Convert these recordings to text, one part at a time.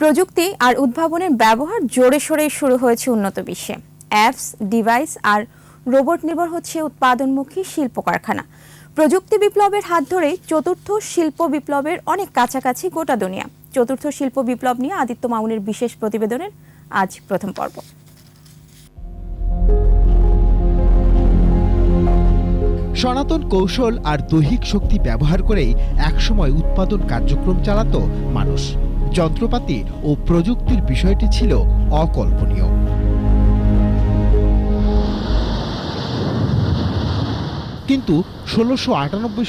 প্রযুক্তি আর উদ্ভাবনের ব্যবহার জোরে সোরে শুরু হয়েছে উন্নত বিশ্বে। অ্যাপস, ডিভাইস আর রোবট নির্ভর হচ্ছে উৎপাদনমুখী শিল্প কারখানা প্রযুক্তি বিপ্লবের হাত ধরে চতুর্থ শিল্প বিপ্লবের অনেক কাছাকাছি গোটা দুনিয়া। চতুর্থ শিল্প বিপ্লব নিয়ে আদিত্য মামুনের বিশেষ প্রতিবেদনের আজ প্রথম পর্ব। সনাতন কৌশল আর দৈহিক শক্তি ব্যবহার করেই একসময় উৎপাদন কার্যক্রম চালাতো মানুষ। যন্ত্রপাতি ও প্রযুক্তির বিষয়টি ছিল অকল্পনীয়। কিন্তু ষোলোশো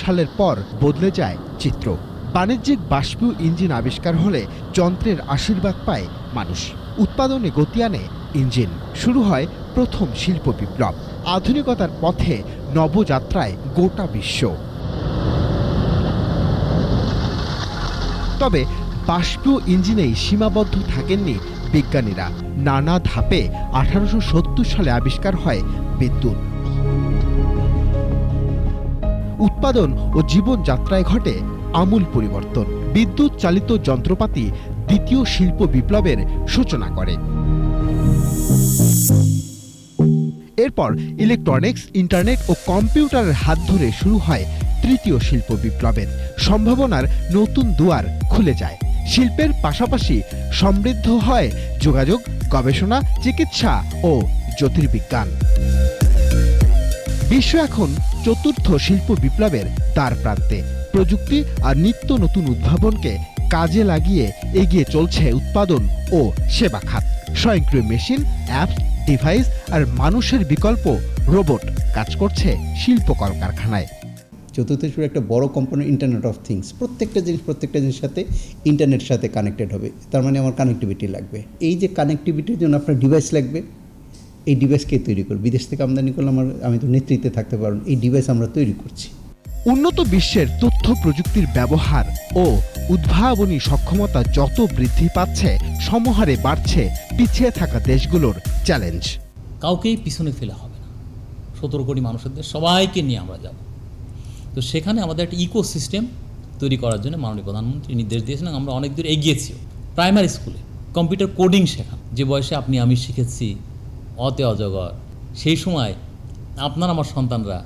সালের পর বদলে যায় চিত্র। বাণিজ্যিক বাষ্পীয় ইঞ্জিন আবিষ্কার হলে যন্ত্রের আশীর্বাদ পায় মানুষ। উৎপাদনে গতি আনে ইঞ্জিন। শুরু হয় প্রথম শিল্প বিপ্লব। আধুনিকতার পথে নবযাত্রায় গোটা বিশ্ব। তবে বাষ্পীয় ইঞ্জিনেই সীমাবদ্ধ থাকেননি বিজ্ঞানীরা। নানা ধাপে আঠারোশো সত্তর সালে আবিষ্কার হয় বিদ্যুৎ। উৎপাদন ও জীবনযাত্রায় ঘটে আমূল পরিবর্তন। বিদ্যুৎ চালিত যন্ত্রপাতি দ্বিতীয় শিল্প বিপ্লবের সূচনা করে। এরপর ইলেকট্রনিক্স, ইন্টারনেট ও কম্পিউটারের হাত ধরে শুরু হয় তৃতীয় শিল্প বিপ্লবের। সম্ভাবনার নতুন দুয়ার খুলে যায়। শিল্পের পাশাপাশি সমৃদ্ধ হয় যোগাযোগ, গবেষণা, চিকিৎসা ও জ্যোতির্বিজ্ঞান। বিশ্ব এখন চতুর্থ শিল্প বিপ্লবের দ্বার প্রান্তে। প্রযুক্তি আর নিত্য নতুন উদ্ভাবনকে কাজে লাগিয়ে এগিয়ে চলছে উৎপাদন ও সেবা খাত। স্বয়ংক্রিয় মেশিন, অ্যাপস, ডিভাইস আর মানুষের বিকল্প রোবট কাজ করছে শিল্প কলকারখানায়। চতুর্থ শিল্পের একটা বড় কম্পোনেন্ট ইন্টারনেট অফ থিংস প্রত্যেকটা জিনিস প্রত্যেকটা জিনিসের সাথে ইন্টারনেট সাথে কানেক্টেড হবে। তার মানে আমার কানেক্টিভিটি লাগবে। এই যে কানেক্টিভিটির জন্য আপনার ডিভাইস লাগবে এই ডিভাইস কে তৈরি করবে। বিদেশ থেকে আমদানি করলে আমার আমি তো নেতৃত্বে থাকতে পারব না। এই ডিভাইস আমরা তৈরি করছি। উন্নত বিশ্বের তথ্য প্রযুক্তির ব্যবহার ও উদ্ভাবনী সক্ষমতা যত বৃদ্ধি পাচ্ছে সমহারে বাড়ছে পিছিয়ে থাকা দেশগুলোর চ্যালেঞ্জ কাউকেই পিছনে ফেলা হবে না। সতেরো কোটি মানুষের দেশ সবাইকে নিয়ে আমরা যাব। তো সেখানে আমাদের একটা ইকোসিস্টেম তৈরি করার জন্য মাননীয় প্রধানমন্ত্রী নির্দেশ দিয়েছিলেন আমরা অনেক দূর এগিয়েছিও। প্রাইমারি স্কুলে কম্পিউটার কোডিং শেখান। যে বয়সে আপনি আমি শিখেছি, অতে অজগর, সেই সময় আপনার আমার সন্তানরা,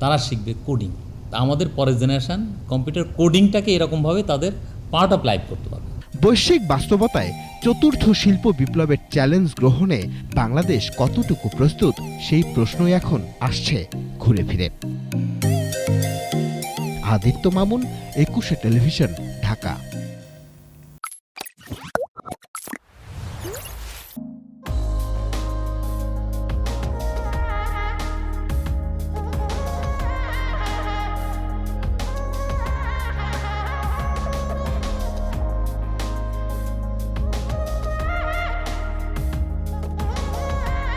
তারা শিখবে কোডিং তা আমাদের পরের জেনারেশান কম্পিউটার কোডিংটাকে এরকমভাবে তাদের পার্ট অফ লাইফ করতে পারবে। বৈশ্বিক বাস্তবতায় চতুর্থ শিল্প বিপ্লবের চ্যালেঞ্জ গ্রহণে বাংলাদেশ কতটুকু প্রস্তুত, সেই প্রশ্নই এখন আসছে ঘুরে ফিরে। আদিত্য মামুন একুশে টেলিভিশন ঢাকা।